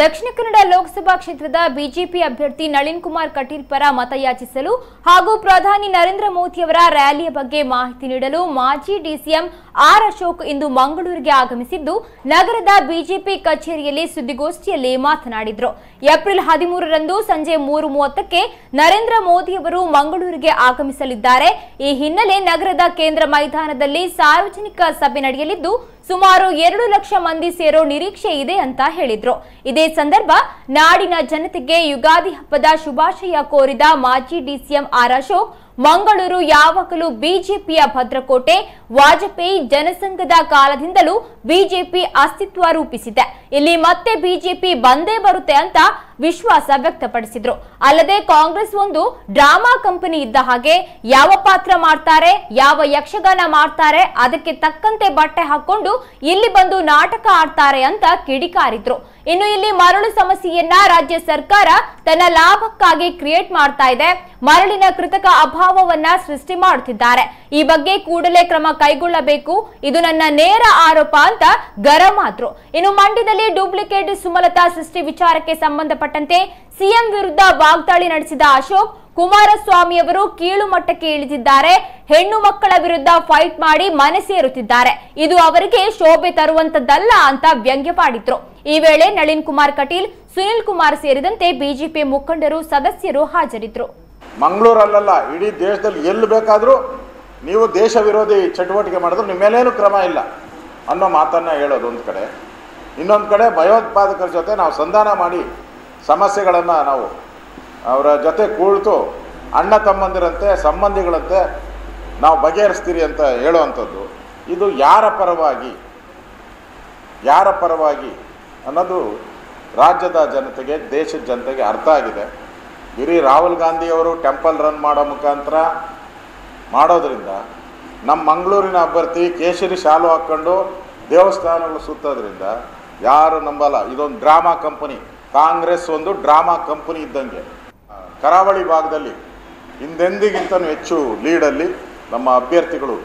ದಕ್ಷಿಣ ಕನ್ನಡ ಲೋಕಸಭಾ ಕ್ಷೇತ್ರದ ಬಿಜೆಪಿ ಅಭ್ಯರ್ಥಿ ನಳಿನ್ ಕುಮಾರ್ ಕಟೀಲ್ ಪರ ಮತಯಾಚಿಸಲು ಹಾಗೂ ಪ್ರಧಾನಿ ನರೇಂದ್ರ ಮೋದಿಯವರ ರ್ಯಾಲಿಯ ಬಗ್ಗೆ ಮಾಹಿತಿ ನೀಡಲು ಮಾಜಿ ಡಿಸಿಎಂ ಆರ್ ಅಶೋಕ್ ಇಂದು ಮಂಗಳೂರಿಗೆ ಆಗಮಿಸಿದ್ದು, ನಗರದ ಬಿಜೆಪಿ ಕಚೇರಿಯಲ್ಲಿ ಸುದ್ದಿಗೋಷ್ಠಿಯಲ್ಲಿ ಮಾತನಾಡಿದರು. ಏಪ್ರಿಲ್ ಹದಿಮೂರರಂದು ಸಂಜೆ ಮೂರು ಮೂವತ್ತಕ್ಕೆ ನರೇಂದ್ರ ಮೋದಿಯವರು ಮಂಗಳೂರಿಗೆ ಆಗಮಿಸಲಿದ್ದಾರೆ. ಈ ಹಿನ್ನೆಲೆ ನಗರದ ಕೇಂದ್ರ ಮೈದಾನದಲ್ಲಿ ಸಾರ್ವಜನಿಕ ಸಭೆ ನಡೆಯಲಿದ್ದು ಸುಮಾರು ಎರಡು ಲಕ್ಷ ಮಂದಿ ಸೇರೋ ನಿರೀಕ್ಷೆ ಇದೆ ಅಂತ ಹೇಳಿದ್ರು. ಇದೇ ಸಂದರ್ಭ ನಾಡಿನ ಜನತೆಗೆ ಯುಗಾದಿ ಹಬ್ಬದ ಶುಭಾಶಯ ಕೋರಿದ ಮಾಜಿ ಡಿಸಿಎಂ ಆರ್ ಅಶೋಕ್, ಮಂಗಳೂರು ಯಾವಾಗಲೂ ಬಿಜೆಪಿಯ ಭದ್ರಕೋಟೆ, ವಾಜಪೇಯಿ ಜನಸಂಘದ ಕಾಲದಿಂದಲೂ ಬಿಜೆಪಿ ಅಸ್ತಿತ್ವ ರೂಪಿಸಿದೆ. ಇಲ್ಲಿ ಮತ್ತೆ ಬಿಜೆಪಿ ಬಂದೇ ಬರುತ್ತೆ ಅಂತ ವಿಶ್ವಾಸ ವ್ಯಕ್ತಪಡಿಸಿದ್ರು. ಅಲ್ಲದೆ ಕಾಂಗ್ರೆಸ್ ಒಂದು ಡ್ರಾಮಾ ಕಂಪನಿ ಇದ್ದ ಹಾಗೆ ಯಾವ ಪಾತ್ರ ಮಾಡ್ತಾರೆ, ಯಾವ ಯಕ್ಷಗಾನ ಮಾಡ್ತಾರೆ, ಅದಕ್ಕೆ ತಕ್ಕಂತೆ ಬಟ್ಟೆ ಹಾಕೊಂಡು ಇಲ್ಲಿ ಬಂದು ನಾಟಕ ಆಡ್ತಾರೆ ಅಂತ ಕಿಡಿಕಾರಿದ್ರು. ಇನ್ನು ಇಲ್ಲಿ ಮರಳು ಸಮಸ್ಯೆಯನ್ನ ರಾಜ್ಯ ಸರ್ಕಾರ ತನ್ನ ಲಾಭಕ್ಕಾಗಿ ಕ್ರಿಯೇಟ್ ಮಾಡ್ತಾ ಇದೆ. ಮರಳಿನ ಕೃತಕ ಅಭಾವವನ್ನ ಸೃಷ್ಟಿ ಮಾಡುತ್ತಿದ್ದಾರೆ. ಈ ಬಗ್ಗೆ ಕೂಡಲೇ ಕ್ರಮ ಕೈಗೊಳ್ಳಬೇಕು. ಇದು ನನ್ನ ನೇರ ಆರೋಪ ಅಂತ ಗರಂ ಆದ್ರು. ಇನ್ನು ಮಂಡ್ಯದಲ್ಲಿ ಡೂಪ್ಲಿಕೇಟ್ ಸುಮಲತಾ ಸೃಷ್ಟಿ ವಿಚಾರಕ್ಕೆ ಸಂಬಂಧಪಟ್ಟಂತೆ ಸಿಎಂ ವಿರುದ್ಧ ವಾಗ್ದಾಳಿ ನಡೆಸಿದ ಅಶೋಕ್ ಕುಮಾರಸ್ವಾಮಿ ಅವರು ಕೀಳು ಮಟ್ಟಕ್ಕೆ ಇಳಿದಿದ್ದಾರೆ. ಹೆಣ್ಣು ಮಕ್ಕಳ ವಿರುದ್ಧ ಫೈಟ್ ಮಾಡಿ ಮನೆ ಸೇರುತ್ತಿದ್ದಾರೆ ಇದು ಅವರಿಗೆ ಶೋಭೆ ತರುವಂತದ್ದಲ್ಲ ಅಂತ ವ್ಯಂಗ್ಯಪಾಡಿದ್ರು ಈ ವೇಳೆ ನಳಿನ್ ಕುಮಾರ್ ಕಟೀಲ್, ಸುನಿಲ್ ಕುಮಾರ್ ಸೇರಿದಂತೆ ಬಿಜೆಪಿ ಮುಖಂಡರು, ಸದಸ್ಯರು ಹಾಜರಿದ್ದರು. ಮಂಗಳೂರಲ್ಲ ಇಡೀ ದೇಶದಲ್ಲಿ ಎಲ್ಲಿ ಬೇಕಾದರೂ ನೀವು ದೇಶ ವಿರೋಧಿ ಚಟುವಟಿಕೆ ಮಾಡಿದ್ರು ನಿಮ್ಮ ಮೇಲೇನು ಕ್ರಮ ಇಲ್ಲ. ಅನ್ನೋ ಮಾತನ್ನು ಹೇಳೋದು ಒಂದು ಕಡೆ. ಇನ್ನೊಂದು ಕಡೆ ಭಯೋತ್ಪಾದಕರ ಜೊತೆ ನಾವು ಸಂಧಾನ ಮಾಡಿ ಸಮಸ್ಯೆಗಳನ್ನು ನಾವು ಅವರ ಜೊತೆ ಕೂಳ್ತು ಅಣ್ಣ ತಮ್ಮಂದಿರಂತೆ, ಸಂಬಂಧಿಗಳಂತೆ ನಾವು ಬಗೆಹರಿಸ್ತೀರಿ ಅಂತ ಹೇಳುವಂಥದ್ದು ಇದು ಯಾರ ಪರವಾಗಿ? ಯಾರ ಪರವಾಗಿ ಅನ್ನೋದು ರಾಜ್ಯದ ಜನತೆಗೆ, ದೇಶದ ಜನತೆಗೆ ಅರ್ಥ ಆಗಿದೆ. ಬರೀ ರಾಹುಲ್ ಗಾಂಧಿಯವರು ಟೆಂಪಲ್ ರನ್ ಮಾಡೋ ಮುಖಾಂತರ ಮಾಡೋದ್ರಿಂದ ನಮ್ಮ ಮಂಗಳೂರಿನ ಅಭ್ಯರ್ಥಿ ಕೇಸರಿ ಶಾಲು ಹಾಕ್ಕೊಂಡು ದೇವಸ್ಥಾನಗಳು ಸುತ್ತೋದ್ರಿಂದ ಯಾರು ನಂಬಲ್ಲ. ಇದೊಂದು ಡ್ರಾಮಾ ಕಂಪನಿ. ಕಾಂಗ್ರೆಸ್ ಒಂದು ಡ್ರಾಮಾ ಕಂಪನಿ ಇದ್ದಂಗೆ. ಕರಾವಳಿ ಭಾಗದಲ್ಲಿ ಹಿಂದೆಂದಿಗಿಂತನೂ ಹೆಚ್ಚು ಲೀಡಲ್ಲಿ ನಮ್ಮ ಅಭ್ಯರ್ಥಿಗಳು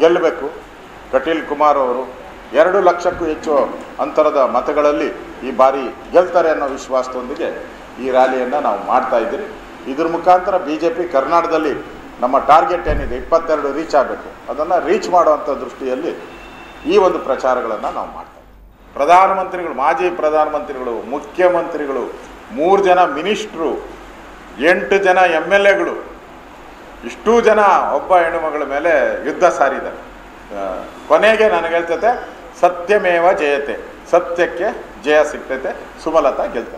ಗೆಲ್ಲಬೇಕು. ಕಟೀಲ್ ಕುಮಾರ್ ಅವರು ಎರಡು ಲಕ್ಷಕ್ಕೂ ಹೆಚ್ಚು ಅಂತರದ ಮತಗಳಲ್ಲಿ ಈ ಬಾರಿ ಗೆಲ್ತಾರೆ ಅನ್ನೋ ವಿಶ್ವಾಸದೊಂದಿಗೆ ಈ ರ್ಯಾಲಿಯನ್ನು ನಾವು ಮಾಡ್ತಾ ಇದ್ದೀರಿ. ಇದ್ರ ಮುಖಾಂತರ ಬಿ ಜೆ ಪಿ ಕರ್ನಾಟಕದಲ್ಲಿ ನಮ್ಮ ಟಾರ್ಗೆಟ್ ಏನಿದೆ, ಇಪ್ಪತ್ತೆರಡು ರೀಚ್ ಆಗಬೇಕು. ಅದನ್ನು ರೀಚ್ ಮಾಡುವಂಥ ದೃಷ್ಟಿಯಲ್ಲಿ ಈ ಒಂದು ಪ್ರಚಾರಗಳನ್ನು ನಾವು ಮಾಡ್ತಾ ಇದ್ದೀವಿ. ಪ್ರಧಾನಮಂತ್ರಿಗಳು, ಮಾಜಿ ಪ್ರಧಾನಮಂತ್ರಿಗಳು, ಮುಖ್ಯಮಂತ್ರಿಗಳು, ಮೂರು ಜನ ಮಿನಿಸ್ಟ್ರು, ಎಂಟು ಜನ ಎಂ ಎಲ್ ಎಗಳು, ಇಷ್ಟೂ ಜನ ಒಬ್ಬ ಹೆಣ್ಣುಮಗಳ ಮೇಲೆ ಯುದ್ಧ ಸಾರಿದ್ದಾರೆ. ಕೊನೆಗೆ ನನಗೆ ಹೇಳ್ತೈತೆ ಸತ್ಯಮೇವ ಜಯತೆ ಸತ್ಯಕ್ಕೆ ಜಯ ಸಿಗ್ತೈತೆ ಸುಮಲತಾ ಗೆಲ್ತಾರೆ